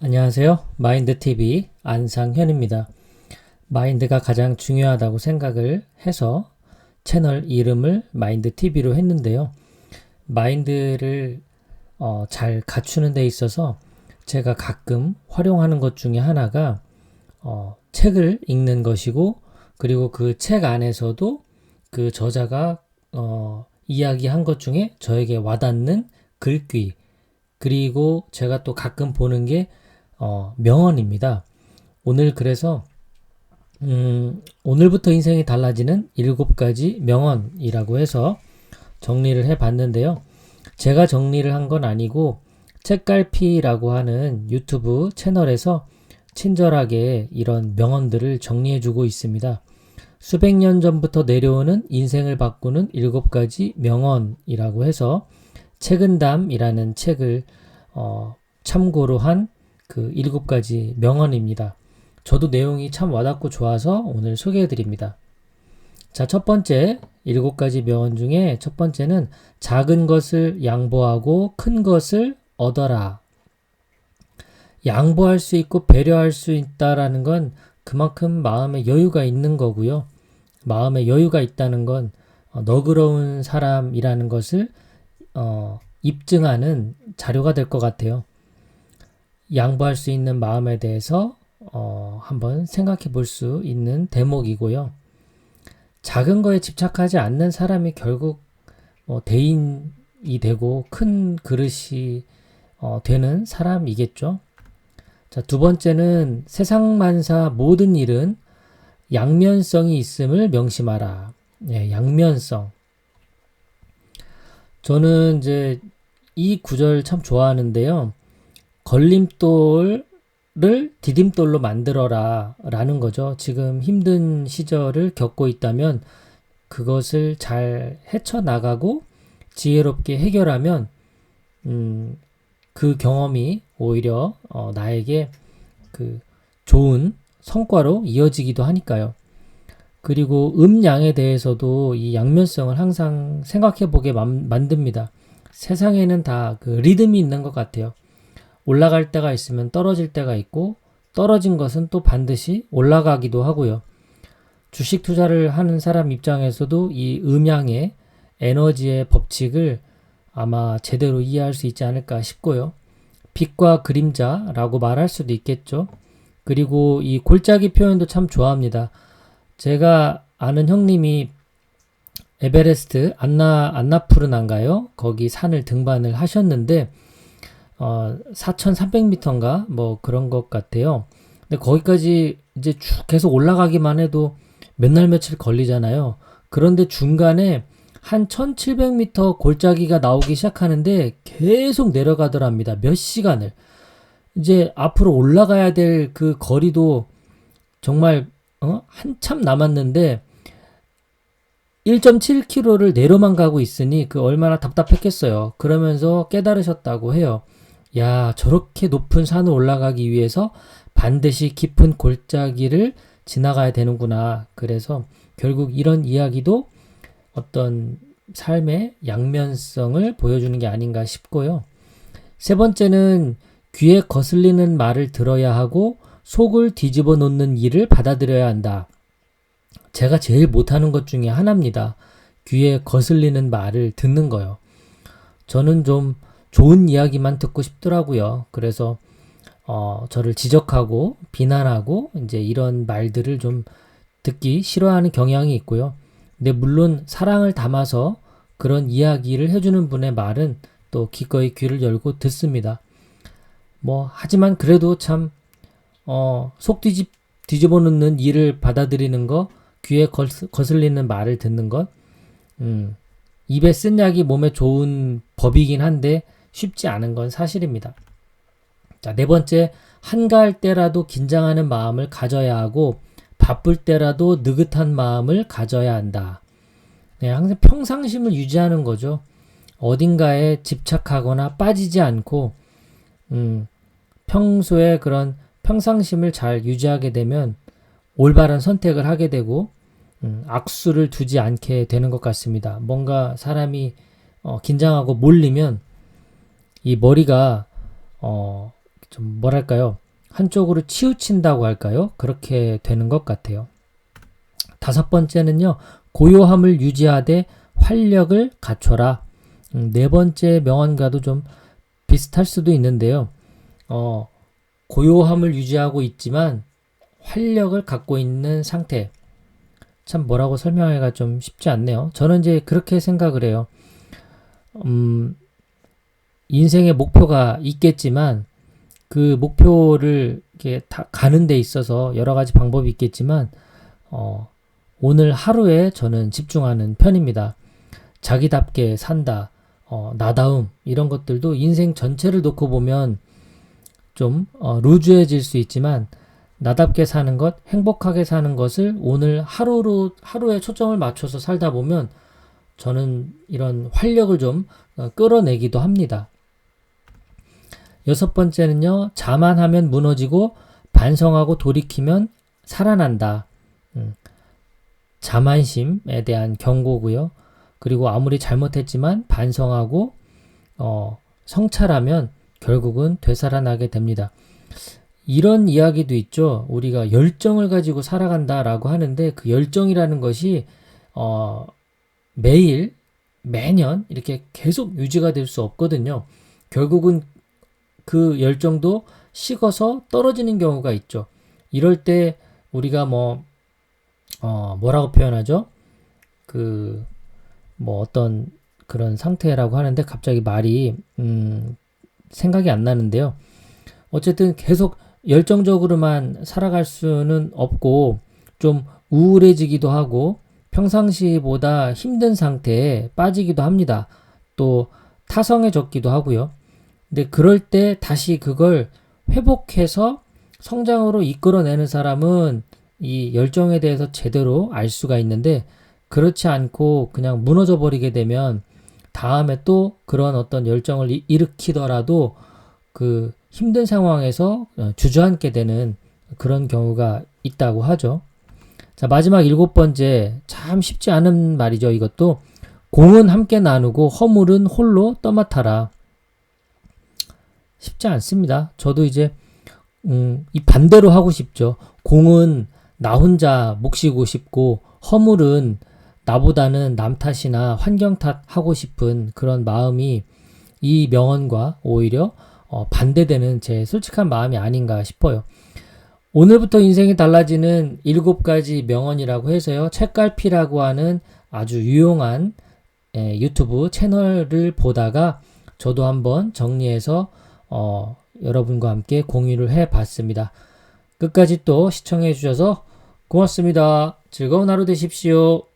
안녕하세요. 마인드TV 안상현입니다. 마인드가 가장 중요하다고 생각을 해서 채널 이름을 마인드TV로 했는데요. 마인드를 어, 잘 갖추는 데 있어서 제가 가끔 활용하는 것 중에 하나가 어, 책을 읽는 것이고 그리고 그 책 안에서도 그 저자가 어, 이야기한 것 중에 저에게 와닿는 글귀 그리고 제가 또 가끔 보는 게 어, 명언입니다. 오늘 그래서 음, 오늘부터 인생이 달라지는 일곱 가지 명언이라고 해서 정리를 해 봤는데요. 제가 정리를 한 건 아니고 책갈피라고 하는 유튜브 채널에서 친절하게 이런 명언들을 정리해 주고 있습니다. 수백 년 전부터 내려오는 인생을 바꾸는 일곱 가지 명언이라고 해서 책은담이라는 책을 어, 참고로 한 그 일곱 가지 명언입니다. 저도 내용이 참 와닿고 좋아서 오늘 소개해 드립니다. 자, 첫 번째 일곱 가지 명언 중에 첫 번째는 작은 것을 양보하고 큰 것을 얻어라. 양보할 수 있고 배려할 수 있다라는 건 그만큼 마음에 여유가 있는 거고요. 마음에 여유가 있다는 건 어, 너그러운 사람이라는 것을 어, 입증하는 자료가 될 것 같아요. 양보할 수 있는 마음에 대해서 어, 한번 생각해 볼 수 있는 대목이고요. 작은 거에 집착하지 않는 사람이 결국 뭐 대인이 되고 큰 그릇이 어, 되는 사람이겠죠. 자, 두 번째는 세상만사 모든 일은 양면성이 있음을 명심하라. 예, 양면성. 저는 이제 이 구절 참 좋아하는데요. 걸림돌을 디딤돌로 만들어라 라는 거죠. 지금 힘든 시절을 겪고 있다면 그것을 잘 헤쳐나가고 지혜롭게 해결하면 음, 그 경험이 오히려 어, 나에게 그 좋은 성과로 이어지기도 하니까요. 그리고 음양에 대해서도 이 양면성을 항상 생각해 보게 만듭니다. 세상에는 다 그 리듬이 있는 것 같아요. 올라갈 때가 있으면 떨어질 때가 있고 떨어진 것은 또 반드시 올라가기도 하고요. 주식 투자를 하는 사람 입장에서도 이 음양의 에너지의 법칙을 아마 제대로 이해할 수 있지 않을까 싶고요. 빛과 그림자라고 말할 수도 있겠죠. 그리고 이 골짜기 표현도 참 좋아합니다. 제가 아는 형님이 에베레스트 안나 안나푸르난가요? 거기 산을 등반을 하셨는데 어 4,300m인가 뭐 그런 것 같아요. 근데 거기까지 이제 쭉 계속 올라가기만 해도 몇 날 며칠 걸리잖아요. 그런데 중간에 한 1700m 골짜기가 나오기 시작하는데 계속 내려가더랍니다. 몇 시간을. 이제 앞으로 올라가야 될 그 거리도 정말 어? 한참 남았는데 1.7km를 내려만 가고 있으니 그 얼마나 답답했겠어요. 그러면서 깨달으셨다고 해요. 야, 저렇게 높은 산을 올라가기 위해서 반드시 깊은 골짜기를 지나가야 되는구나. 그래서 결국 이런 이야기도 어떤 삶의 양면성을 보여주는 게 아닌가 싶고요. 세 번째는 귀에 거슬리는 말을 들어야 하고 속을 뒤집어 놓는 일을 받아들여야 한다. 제가 제일 못하는 것 중에 하나입니다. 귀에 거슬리는 말을 듣는 거요. 저는 좀 좋은 이야기만 듣고 싶더라고요. 그래서 어, 저를 지적하고 비난하고 이제 이런 말들을 좀 듣기 싫어하는 경향이 있고요. 근데 물론 사랑을 담아서 그런 이야기를 해주는 분의 말은 또 기꺼이 귀를 열고 듣습니다. 뭐 하지만 그래도 참 어, 속 뒤집 뒤집어 놓는 일을 받아들이는 거, 귀에 거슬리는 말을 듣는 것, 음, 입에 쓴 약이 몸에 좋은 법이긴 한데 쉽지 않은 건 사실입니다. 자, 네 번째, 한가할 때라도 긴장하는 마음을 가져야 하고 바쁠 때라도 느긋한 마음을 가져야 한다. 네, 항상 평상심을 유지하는 거죠. 어딘가에 집착하거나 빠지지 않고 음, 평소에 그런 평상심을 잘 유지하게 되면 올바른 선택을 하게 되고 음, 악수를 두지 않게 되는 것 같습니다. 뭔가 사람이 어, 긴장하고 몰리면 이 머리가 어, 좀 뭐랄까요? 한쪽으로 치우친다고 할까요? 그렇게 되는 것 같아요. 다섯 번째는요, 고요함을 유지하되 활력을 갖춰라. 음, 네 번째 명언과도 좀 비슷할 수도 있는데요. 어, 고요함을 유지하고 있지만 활력을 갖고 있는 상태. 참 뭐라고 설명하기가 좀 쉽지 않네요. 저는 이제 그렇게 생각을 해요. 음, 인생의 목표가 있겠지만 그 목표를 이렇게 다 가는 데 있어서 여러 가지 방법이 있겠지만 어, 오늘 하루에 저는 집중하는 편입니다. 자기답게 산다, 어, 나다움 이런 것들도 인생 전체를 놓고 보면 좀 어, 루즈해질 수 있지만 나답게 사는 것, 행복하게 사는 것을 오늘 하루로 하루에 초점을 맞춰서 살다 보면 저는 이런 활력을 좀 어, 끌어내기도 합니다. 여섯 번째는요, 자만하면 무너지고 반성하고 돌이키면 살아난다. 음, 자만심에 대한 경고고요. 그리고 아무리 잘못했지만 반성하고 어, 성찰하면 결국은 되살아나게 됩니다. 이런 이야기도 있죠. 우리가 열정을 가지고 살아간다라고 하는데 그 열정이라는 것이 어, 매일 매년 이렇게 계속 유지가 될 수 없거든요. 결국은 그 열정도 식어서 떨어지는 경우가 있죠. 이럴 때 우리가 뭐, 어, 뭐라고 표현하죠? 그, 뭐 어떤 그런 상태라고 하는데 갑자기 말이, 음, 생각이 안 나는데요. 어쨌든 계속 열정적으로만 살아갈 수는 없고 좀 우울해지기도 하고 평상시보다 힘든 상태에 빠지기도 합니다. 또 타성해졌기도 하고요. 근데 그럴 때 다시 그걸 회복해서 성장으로 이끌어내는 사람은 이 열정에 대해서 제대로 알 수가 있는데 그렇지 않고 그냥 무너져 버리게 되면 다음에 또 그런 어떤 열정을 일으키더라도 그 힘든 상황에서 어, 주저앉게 되는 그런 경우가 있다고 하죠. 자, 마지막 일곱 번째, 참 쉽지 않은 말이죠. 이것도 공은 함께 나누고 허물은 홀로 떠맡아라. 쉽지 않습니다. 저도 이제 음, 이 반대로 하고 싶죠. 공은 나 혼자 몫이고 싶고 허물은 나보다는 남 탓이나 환경 탓 하고 싶은 그런 마음이 이 명언과 오히려 어, 반대되는 제 솔직한 마음이 아닌가 싶어요. 오늘부터 인생이 달라지는 일곱 가지 명언이라고 해서요. 책갈피라고 하는 아주 유용한 에, 유튜브 채널을 보다가 저도 한번 정리해서 어, 여러분과 함께 공유를 해 봤습니다. 끝까지 또 시청해 주셔서 고맙습니다. 즐거운 하루 되십시오.